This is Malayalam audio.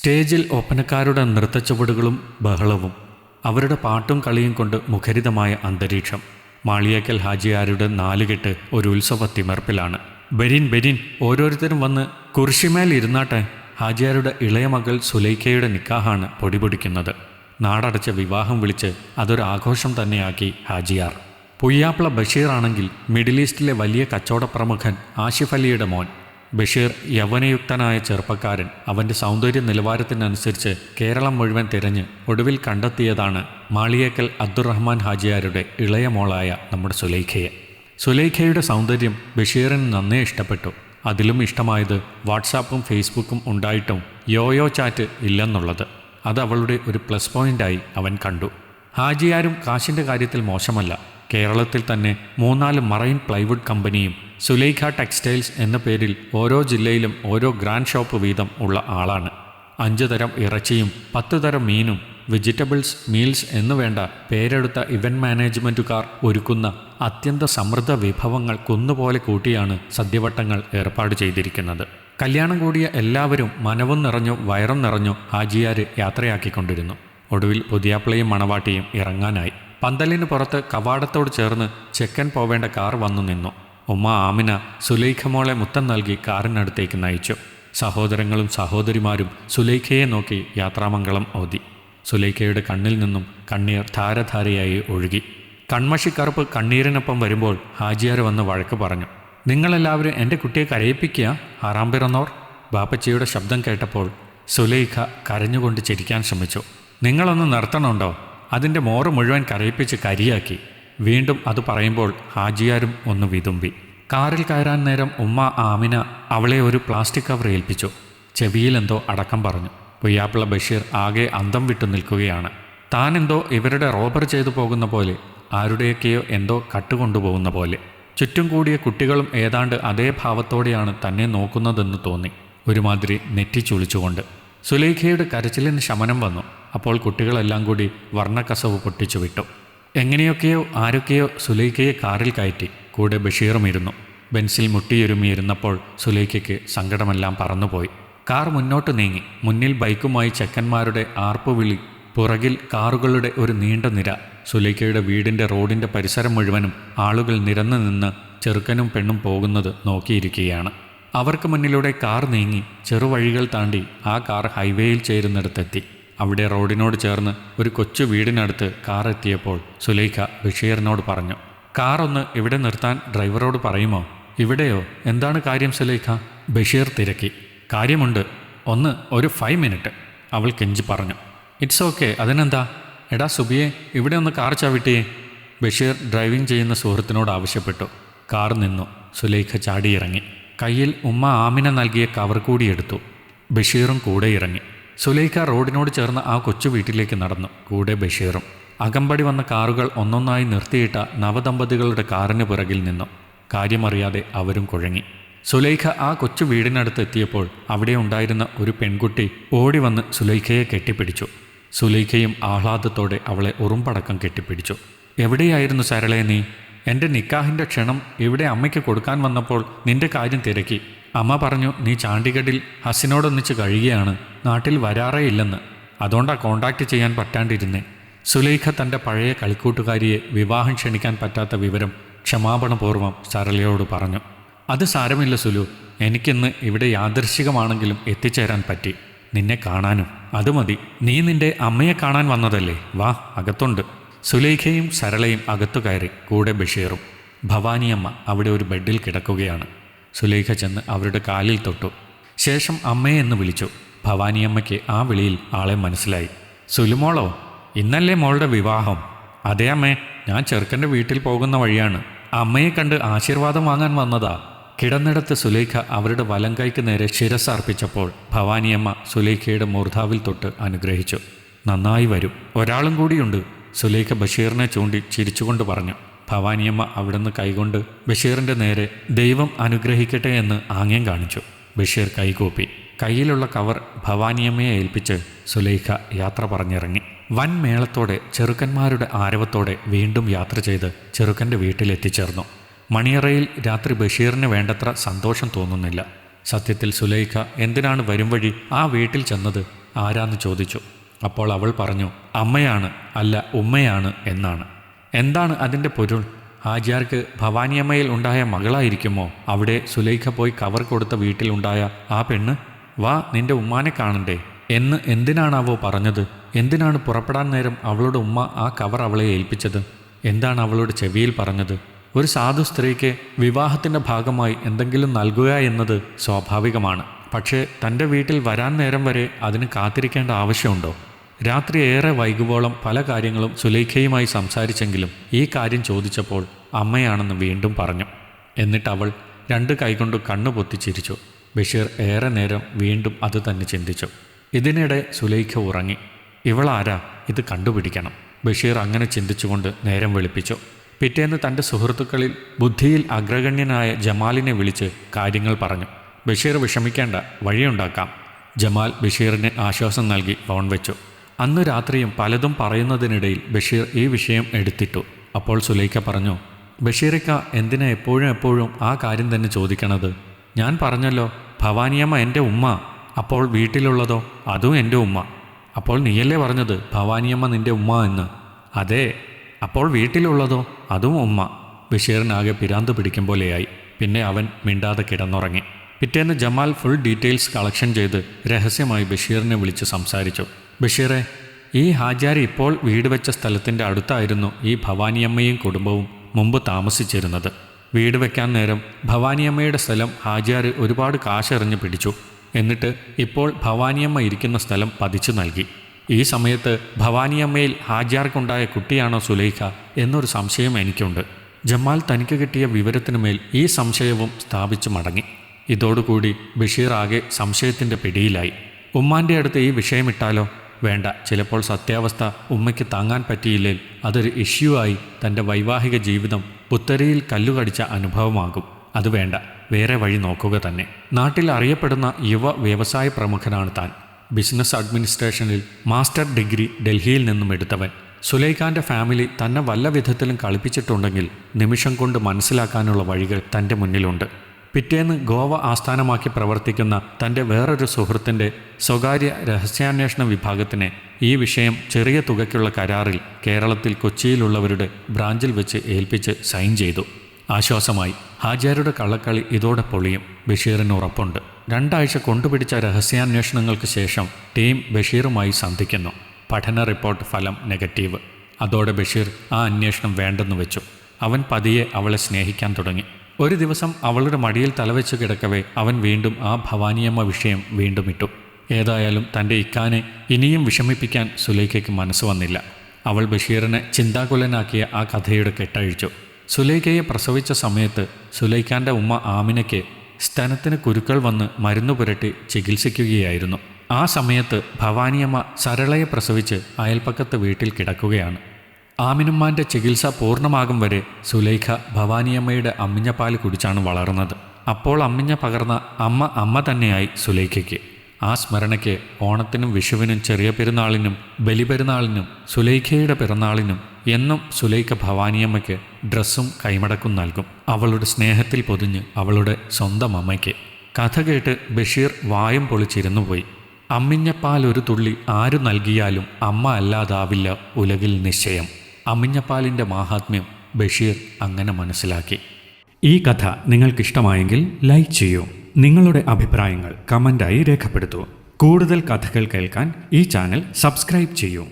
സ്റ്റേജിൽ ഒപ്പനക്കാരുടെ നൃത്തച്ചുവടുകളും ബഹളവും അവരുടെ പാട്ടും കളിയും കൊണ്ട് മുഖരിതമായ അന്തരീക്ഷം. മാളിയേക്കൽ ഹാജിയാരുടെ നാലുകെട്ട് ഒരു ഉത്സവ തിമർപ്പിലാണ് ബെരിൻ ബെരിൻ ഓരോരുത്തരും വന്ന് കുർഷിമേൽ ഇരുന്നാട്ടെ. ഹാജിയാരുടെ ഇളയ മകൾ സുലൈഖയുടെ നിക്കാഹാണ് പൊടിപൊടിക്കുന്നത്. നാടടച്ച വിവാഹം വിളിച്ച് അതൊരു ആഘോഷം തന്നെയാക്കി ഹാജിയാർ. പുയ്യാപ്ല ബഷീറാണെങ്കിൽ മിഡിൽ ഈസ്റ്റിലെ വലിയ കച്ചവട പ്രമുഖൻ ആഷിഫ് അലിയുടെ മോൻ. ബഷീർ യൗവനയുക്തനായ ചെറുപ്പക്കാരൻ. അവന്റെ സൗന്ദര്യ നിലവാരത്തിനനുസരിച്ച് കേരളം മുഴുവൻ തിരഞ്ഞ് ഒടുവിൽ കണ്ടെത്തിയതാണ് മാളിയേക്കൽ അബ്ദുറഹ്മാൻ ഹാജിയാരുടെ ഇളയ മോളായ നമ്മുടെ സുലൈഖയെ. സുലൈഖയുടെ സൗന്ദര്യം ബഷീറിന് നന്നേ ഇഷ്ടപ്പെട്ടു. അതിലും ഇഷ്ടമായത് വാട്സാപ്പും ഫേസ്ബുക്കും ഉണ്ടായിട്ടും യോയോ ചാറ്റ് ഇല്ലെന്നുള്ളത്. അത് അവളുടെ ഒരു പ്ലസ് പോയിന്റായി അവൻ കണ്ടു. ഹാജിയാരും കാശിന്റെ കാര്യത്തിൽ മോശമല്ല. കേരളത്തിൽ തന്നെ മൂന്നാൽ മറൈൻ പ്ലൈവുഡ് കമ്പനിയും സുലൈഖ ടെക്സ്റ്റൈൽസ് എന്ന പേരിൽ ഓരോ ജില്ലയിലും ഓരോ ഗ്രാൻഡ് ഷോപ്പ് വീതം ഉള്ള ആളാണ്. അഞ്ച് തരം ഇറച്ചിയും പത്ത് തരം മീനും വെജിറ്റബിൾസ് മീൽസ് എന്നു വേണ്ട പേരെടുത്ത ഇവന്റ് മാനേജ്മെന്റുകാർ ഒരുക്കുന്ന അത്യന്ത സമൃദ്ധ വിഭവങ്ങൾ കുന്നുപോലെ കൂട്ടിയാണ് സദ്യവട്ടങ്ങൾ ഏർപ്പാട് ചെയ്തിരിക്കുന്നത്. കല്യാണം കൂടിയ എല്ലാവരും മനവും നിറഞ്ഞു വയറും നിറഞ്ഞു ഹാജിയാർ യാത്രയാക്കിക്കൊണ്ടിരുന്നു. ഒടുവിൽ പുതിയാപ്പിളയും മണവാട്ടിയും ഇറങ്ങാനായി. പന്തലിന് പുറത്ത് കവാടത്തോട് ചേർന്ന് ചെക്കൻ പോവേണ്ട കാർ വന്നു നിന്നു. ഉമ്മ ആമിന സുലൈഖമോളെ മുത്തം നൽകി കാറിനടുത്തേക്ക് നയിച്ചു. സഹോദരങ്ങളും സഹോദരിമാരും സുലൈഖയെ നോക്കി യാത്രാമംഗളം ഓതി. സുലൈഖയുടെ കണ്ണിൽ നിന്നും കണ്ണീർ ധാരധാരയായി ഒഴുകി. കൺമഷിക്കറുപ്പ് കണ്ണീരിനൊപ്പം വരുമ്പോൾ ഹാജിയാർ വന്ന് വഴക്ക് പറഞ്ഞു നിങ്ങളെല്ലാവരും എന്റെ കുട്ടിയെ കരയിപ്പിക്കുക ആറാം പിറന്നോർ? ബാപ്പച്ചിയുടെ ശബ്ദം കേട്ടപ്പോൾ സുലൈഖ കരഞ്ഞുകൊണ്ട് ചിരിക്കാൻ ശ്രമിച്ചു. നിങ്ങളൊന്ന് നിർത്തണമുണ്ടോ അതിന്റെ മോറ് മുഴുവൻ കരയിപ്പിച്ച് കരിയാക്കി. വീണ്ടും അത് പറയുമ്പോൾ ഹാജിയാരും ഒന്ന് വിതുമ്പി. കാറിൽ കയറാൻ നേരം ഉമ്മ ആമിന അവളെ ഒരു പ്ലാസ്റ്റിക് കവർ ഏൽപ്പിച്ചു. ചെവിയിലെന്തോ അടക്കം പറഞ്ഞു. പൊയ്യാപ്പിള ബഷീർ ആകെ അന്തം വിട്ടു നിൽക്കുകയാണ്. താനെന്തോ ഇവരുടെ റോബർ ചെയ്തു പോകുന്ന പോലെ ആരുടെയൊക്കെയോ എന്തോ കട്ടുകൊണ്ടുപോകുന്ന പോലെ. ചുറ്റും കൂടിയ കുട്ടികളും ഏതാണ്ട് അതേ ഭാവത്തോടെയാണ് തന്നെ നോക്കുന്നതെന്ന് തോന്നി. ഒരുമാതിരി നെറ്റി ചുളിച്ചുകൊണ്ട് സുലേഖയുടെ കരച്ചിലിന് ശമനം വന്നു. അപ്പോൾ കുട്ടികളെല്ലാം കൂടി വർണക്കസവ് പൊട്ടിച്ചു വിട്ടു എങ്ങനെയൊക്കെയോ ആരൊക്കെയോ സുലൈഖയെ കാറിൽ കയറ്റി കൂടെ ബഷീറും ഇരുന്നു. ബെൻസിൽ മുട്ടിയൊരുമിയിരുന്നപ്പോൾ സുലൈഖയ്ക്ക് സങ്കടമെല്ലാം പറന്നുപോയി. കാർ മുന്നോട്ട് നീങ്ങി. മുന്നിൽ ബൈക്കുമായി ചെക്കന്മാരുടെ ആർപ്പുവിളി പുറകിൽ കാറുകളുടെ ഒരു നീണ്ട നിര. സുലൈഖയുടെ വീടിന്റെ റോഡിന്റെ പരിസരം മുഴുവനും ആളുകൾ നിരന്നു നിന്ന് ചെറുക്കനും പെണ്ണും പോകുന്നത് നോക്കിയിരിക്കുകയാണ്. അവർക്ക് മുന്നിലൂടെ കാർ നീങ്ങി ചെറുവഴികൾ താണ്ടി ആ കാർ ഹൈവേയിൽ ചേരുന്നിടത്തെത്തി. അവിടെ റോഡിനോട് ചേർന്ന് ഒരു കൊച്ചു വീടിനടുത്ത് കാർ എത്തിയപ്പോൾ സുലൈഖ ബഷീറിനോട് പറഞ്ഞു കാർ ഒന്ന് ഇവിടെ നിർത്താൻ ഡ്രൈവറോട് പറയുമോ? ഇവിടെയോ? എന്താണ് കാര്യം സുലൈഖ? ബഷീർ തിരക്കി. കാര്യമുണ്ട്. ഒന്ന് ഒരു ഫൈവ് മിനിറ്റ് അവൾ കെഞ്ചി പറഞ്ഞു. It's okay. അതിനെന്താ? എടാ സുബിയെ ഇവിടെ ഒന്ന് കാർ ചവിട്ടിയേ. ബഷീർ ഡ്രൈവിംഗ് ചെയ്യുന്ന സുഹൃത്തിനോട് ആവശ്യപ്പെട്ടു. കാർ നിന്നു. സുലൈഖ ചാടിയിറങ്ങി. കയ്യിൽ ഉമ്മ ആമിന നൽകിയ കവർ കൂടി എടുത്തു. ബഷീറും കൂടെ ഇറങ്ങി. സുലൈഖ റോഡിനോട് ചേർന്ന് ആ കൊച്ചു വീട്ടിലേക്ക് നടന്നു. കൂടെ ബഷീറും. അകമ്പടി വന്ന കാറുകൾ ഒന്നൊന്നായി നിർത്തിയിട്ട നവദമ്പതികളുടെ കാറിന് പിറകിൽ നിന്നു. കാര്യമറിയാതെ അവരും കുഴങ്ങി. സുലൈഖ ആ കൊച്ചു വീടിനടുത്ത് എത്തിയപ്പോൾ അവിടെ ഉണ്ടായിരുന്ന ഒരു പെൺകുട്ടി ഓടി വന്ന് സുലൈഖയെ കെട്ടിപ്പിടിച്ചു. സുലൈഖയും ആഹ്ലാദത്തോടെ അവളെ ഉറുമ്പടക്കം കെട്ടിപ്പിടിച്ചു. എവിടെയായിരുന്നു സരളെ നീ? എന്റെ നിക്കാഹിന്റെ ക്ഷണം ഇവിടെ അമ്മയ്ക്ക് കൊടുക്കാൻ വന്നപ്പോൾ നിന്റെ കാര്യം തിരക്കി. അമ്മ പറഞ്ഞു നീ ചാണ്ടിഗഡിൽ ഹസിനോടൊന്നിച്ച് കഴിയുകയാണ്. നാട്ടിൽ വരാറേ ഇല്ലെന്ന്. അതുകൊണ്ടാ കോണ്ടാക്ട് ചെയ്യാൻ പറ്റാണ്ടിരുന്നേ. സുലൈഖ തന്റെ പഴയ കളിക്കൂട്ടുകാരിയെ വിവാഹം ക്ഷണിക്കാൻ പറ്റാത്ത വിവരം ക്ഷമാപണപൂർവം സരളയോട് പറഞ്ഞു. അത് സാരമില്ല സുലു. എനിക്കിന്ന് ഇവിടെ യാദൃശികമാണെങ്കിലും എത്തിച്ചേരാൻ പറ്റി. നിന്നെ കാണാനും. അത് മതി. നീ നിന്റെ അമ്മയെ കാണാൻ വന്നതല്ലേ. വാ അകത്തുണ്ട്. സുലൈഖയും സരളയും അകത്തു കയറി കൂടെ ബഷീറും. ഭവാനിയമ്മ അവിടെ ഒരു ബെഡിൽ കിടക്കുകയാണ്. സുലൈഖ ചെന്ന് അവരുടെ കാലിൽ തൊട്ടു. ശേഷം അമ്മയെ എന്ന് വിളിച്ചു. ഭവാനിയമ്മയ്ക്ക് ആ വിളിയിൽ ആളെ മനസ്സിലായി. സുലുമോളോ ഇന്നല്ലേ മോളുടെ വിവാഹം? അതേ അമ്മേ ഞാൻ ചെറുക്കന്റെ വീട്ടിൽ പോകുന്ന വഴിയാണ്. അമ്മയെ കണ്ട് ആശീർവാദം വാങ്ങാൻ വന്നതാ. കിടന്നിടത്ത് സുലേഖ അവരുടെ വലം കൈക്ക് നേരെ ശിരസർപ്പിച്ചപ്പോൾ ഭവാനിയമ്മ സുലേഖയുടെ മൂർധാവിൽ തൊട്ട് അനുഗ്രഹിച്ചു. നന്നായി വരും. ഒരാളും കൂടിയുണ്ട് സുലേഖ ബഷീറിനെ ചൂണ്ടി ചിരിച്ചുകൊണ്ട് പറഞ്ഞു. ഭവാനിയമ്മ അവിടുന്ന് കൈകൊണ്ട് ബഷീറിന്റെ നേരെ ദൈവം അനുഗ്രഹിക്കട്ടെ എന്ന് ആംഗ്യം കാണിച്ചു. ബഷീർ കൈകൂപ്പി. കയ്യിലുള്ള കവർ ഭവാനിയമ്മയെ ഏൽപ്പിച്ച് സുലൈഖ യാത്ര പറഞ്ഞിറങ്ങി. വൻ മേളത്തോടെ ചെറുക്കന്മാരുടെ ആരവത്തോടെ വീണ്ടും യാത്ര ചെയ്ത് ചെറുക്കന്റെ വീട്ടിലെത്തിച്ചേർന്നു. മണിയറയിൽ രാത്രി ബഷീറിന് വേണ്ടത്ര സന്തോഷം തോന്നുന്നില്ല. സത്യത്തിൽ സുലൈഖ എന്തിനാണ് വരും വഴി ആ വീട്ടിൽ ചെന്നത് ആരാന്ന് ചോദിച്ചു. അപ്പോൾ അവൾ പറഞ്ഞു അമ്മയാണ് അല്ല ഉമ്മയാണ് എന്നാണ്. എന്താണ് അതിന്റെ പൊരുൾ? ഹാജിയാർക്ക് ഭവാനിയമ്മയിൽ ഉണ്ടായ മകളായിരിക്കുമോ? അവിടെ സുലൈഖ പോയി കവർ കൊടുത്ത വീട്ടിലുണ്ടായ ആ പെണ്ണ്? വാ നിന്റെ ഉമ്മാനെ കാണണ്ടേ. എന്ന് എന്തിനാണാവോ പറഞ്ഞത്? എന്തിനാണ് പുറപ്പെടാൻ നേരം അവളുടെ ഉമ്മ ആ കവർ അവളെ ഏൽപ്പിച്ചത്? എന്താണ് അവളുടെ ചെവിയിൽ പറഞ്ഞത്? ഒരു സാധു സ്ത്രീക്ക് വിവാഹത്തിന്റെ ഭാഗമായി എന്തെങ്കിലും നൽകുക എന്നത് സ്വാഭാവികമാണ്. പക്ഷേ തന്റെ വീട്ടിൽ വരാൻ നേരം വരെ അതിന് കാത്തിരിക്കേണ്ട ആവശ്യമുണ്ടോ? രാത്രി ഏറെ വൈകുവോളം പല കാര്യങ്ങളും സുലൈഖയുമായി സംസാരിച്ചെങ്കിലും ഈ കാര്യം ചോദിച്ചപ്പോൾ അമ്മയാണെന്ന് വീണ്ടും പറഞ്ഞു. എന്നിട്ട് അവൾ രണ്ട് കൈകൊണ്ട് കണ്ണു പൊത്തിച്ചിരിച്ചു ബഷീർ ഏറെ നേരം വീണ്ടും അത് തന്നെ ചിന്തിച്ചു. ഇതിനിടെ സുലൈഖ ഉറങ്ങി. ഇവളാരാ? ഇത് കണ്ടുപിടിക്കണം. ബഷീർ അങ്ങനെ ചിന്തിച്ചുകൊണ്ട് നേരം വെളുപ്പിച്ചു. പിറ്റേന്ന് തന്റെ സുഹൃത്തുക്കളിൽ ബുദ്ധിയിൽ അഗ്രഗണ്യനായ ജമാലിനെ വിളിച്ച് കാര്യങ്ങൾ പറഞ്ഞു. ബഷീർ വിഷമിക്കേണ്ട വഴിയുണ്ടാക്കാം. ജമാൽ ബഷീറിന് ആശ്വാസം നൽകി ഫോൺ വെച്ചു. അന്ന് രാത്രിയും പലതും പറയുന്നതിനിടയിൽ ബഷീർ ഈ വിഷയം എടുത്തിട്ടു. അപ്പോൾ സുലൈഖ പറഞ്ഞു ബഷീറിക്ക എന്തിനാ എപ്പോഴും എപ്പോഴും ആ കാര്യം തന്നെ ചോദിക്കണത്? ഞാൻ പറഞ്ഞല്ലോ ഭവാനിയമ്മ എന്റെ ഉമ്മ. അപ്പോൾ വീട്ടിലുള്ളതോ? അതും എന്റെ ഉമ്മ. അപ്പോൾ നീയല്ലേ പറഞ്ഞത് ഭവാനിയമ്മ നിന്റെ ഉമ്മ എന്ന്? അതെ അപ്പോൾ വീട്ടിലുള്ളതോ? അതും ഉമ്മ. ബഷീറിനാകെ പിരാന്ത് പിടിക്കും പോലെയായി. പിന്നെ അവൻ മിണ്ടാതെ കിടന്നുറങ്ങി. പിറ്റേന്ന് ജമാൽ ഫുൾ ഡീറ്റെയിൽസ് കളക്ഷൻ ചെയ്ത് രഹസ്യമായി ബഷീറിനെ വിളിച്ച് സംസാരിച്ചു. ബഷീറെ ഈ ഹാജാരി ഇപ്പോൾ വീട് വെച്ച സ്ഥലത്തിന്റെ അടുത്തായിരുന്നു ഈ ഭവാനിയമ്മയും കുടുംബവും മുമ്പ് താമസിച്ചിരുന്നത്. വീട് വെക്കാൻ നേരം ഭവാനിയമ്മയുടെ സ്ഥലം ഹാജാർ ഒരുപാട് കാശെറിഞ്ഞ് പിടിച്ചു. എന്നിട്ട് ഇപ്പോൾ ഭവാനിയമ്മ ഇരിക്കുന്ന സ്ഥലം പതിച്ചു നൽകി. ഈ സമയത്ത് ഭവാനിയമ്മയിൽ ഹാജാർക്കുണ്ടായ കുട്ടിയാണോ സുലൈഖ എന്നൊരു സംശയം എനിക്കുണ്ട്. ജമാൽ തനിക്ക് കിട്ടിയ വിവരത്തിനു മേൽ ഈ സംശയവും സ്ഥാപിച്ചു മടങ്ങി. ഇതോടുകൂടി ബഷീർ ആകെ സംശയത്തിന്റെ പിടിയിലായി. ഉമ്മാന്റെ അടുത്ത് ഈ വിഷയമിട്ടാലോ? വേണ്ട. ചിലപ്പോൾ സത്യാവസ്ഥ ഉമ്മയ്ക്ക് താങ്ങാൻ പറ്റിയില്ലേൽ അതൊരു ഇഷ്യൂ ആയി തന്റെ വൈവാഹിക ജീവിതം പുത്തരിയിൽ കല്ലുകടിച്ച അനുഭവമാകും. അത് വേണ്ട. വേറെ വഴി നോക്കുക തന്നെ. നാട്ടിൽ അറിയപ്പെടുന്ന യുവ വ്യവസായ പ്രമുഖനാണ് താൻ. ബിസിനസ് അഡ്മിനിസ്ട്രേഷനിൽ മാസ്റ്റർ ഡിഗ്രി ഡൽഹിയിൽ നിന്നും എടുത്തവൻ. സുലൈഖാന്റെ ഫാമിലി തന്നെ വല്ല വിധത്തിലും കളിപ്പിച്ചിട്ടുണ്ടെങ്കിൽ നിമിഷം കൊണ്ട് മനസ്സിലാക്കാനുള്ള വഴികൾ തന്റെ മുന്നിലുണ്ട്. പിറ്റേന്ന് ഗോവ ആസ്ഥാനമാക്കി പ്രവർത്തിക്കുന്ന തന്റെ വേറൊരു സുഹൃത്തിന്റെ സ്വകാര്യ രഹസ്യാന്വേഷണ വിഭാഗത്തിനെ ഈ വിഷയം ചെറിയ തുകയ്ക്കുള്ള കരാറിൽ കേരളത്തിൽ കൊച്ചിയിലുള്ളവരുടെ ബ്രാഞ്ചിൽ വെച്ച് ഏൽപ്പിച്ച് സൈൻ ചെയ്തു. ആശ്വാസമായി. ഹാജിയാരുടെ കള്ളക്കളി ഇതോടെ പൊളിയും. ബഷീറിന് ഉറപ്പുണ്ട്. രണ്ടാഴ്ച കൊണ്ടുപിടിച്ച രഹസ്യാന്വേഷണങ്ങൾക്ക് ശേഷം ടീം ബഷീറുമായി സന്ധിക്കുന്നു. പഠന റിപ്പോർട്ട് ഫലം നെഗറ്റീവ്. അതോടെ ബഷീർ ആ അന്വേഷണം വേണ്ടെന്ന് വെച്ചു. അവൻ പതിയെ അവളെ സ്നേഹിക്കാൻ തുടങ്ങി. ഒരു ദിവസം അവളുടെ മടിയിൽ തലവെച്ച് കിടക്കവേ അവൻ വീണ്ടും ആ ഭവാനിയമ്മ വിഷയം വീണ്ടും ഇട്ടു. ഏതായാലും തന്റെ ഇക്കാനെ ഇനിയും വിഷമിപ്പിക്കാൻ സുലൈഖയ്ക്ക് മനസ്സ് വന്നില്ല. അവൾ ബഷീറിനെ ചിന്താകുലനാക്കിയ ആ കഥയുടെ കെട്ടഴിച്ചു. സുലൈഖയെ പ്രസവിച്ച സമയത്ത് സുലൈഖാന്റെ ഉമ്മ ആമിനയ്ക്ക് സ്തനത്തിന് കുരുക്കൾ വന്ന് മരുന്നു പുരട്ടി ചികിത്സിക്കുകയായിരുന്നു. ആ സമയത്ത് ഭവാനിയമ്മ സരളയെ പ്രസവിച്ച് അയൽപ്പക്കത്ത് വീട്ടിൽ കിടക്കുകയാണ്. ആമിനുമ്മാന്റെ ചികിത്സ പൂർണമാകും വരെ സുലൈഖ ഭവാനിയമ്മയുടെ അമ്മിഞ്ഞപ്പാൽ കുടിച്ചാണ് വളർന്നത്. അപ്പോൾ അമ്മിഞ്ഞ പകർന്ന അമ്മ അമ്മ തന്നെയായി സുലൈഖയ്ക്ക്. ആ സ്മരണയ്ക്ക് ഓണത്തിനും വിഷുവിനും ചെറിയ പെരുന്നാളിനും ബലിപെരുന്നാളിനും സുലൈഖയുടെ പിറന്നാളിനും എന്നും സുലൈഖ ഭവാനിയമ്മയ്ക്ക് ഡ്രസ്സും കൈമടക്കും നൽകും. അവളുടെ സ്നേഹത്തിൽ പൊതിഞ്ഞ് അവളുടെ സ്വന്തം അമ്മയ്ക്ക്. കഥ കേട്ട് ബഷീർ വായും പൊളിച്ചിരുന്നു പോയി. അമ്മിഞ്ഞപ്പാൽ ഒരു തുള്ളി ആരു നൽകിയാലും അമ്മ അല്ലാതാവില്ല ഉലകിൽ നിശ്ചയം. അമ്മിഞ്ഞപ്പാലിന്റെ മാഹാത്മ്യം ബഷീർ അങ്ങനെ മനസ്സിലാക്കി. ഈ കഥ നിങ്ങൾക്കിഷ്ടമായെങ്കിൽ ലൈക്ക് ചെയ്യൂ. നിങ്ങളുടെ അഭിപ്രായങ്ങൾ കമന്റായി രേഖപ്പെടുത്തൂ. കൂടുതൽ കഥകൾ കേൾക്കാൻ ഈ ചാനൽ സബ്സ്ക്രൈബ് ചെയ്യൂ.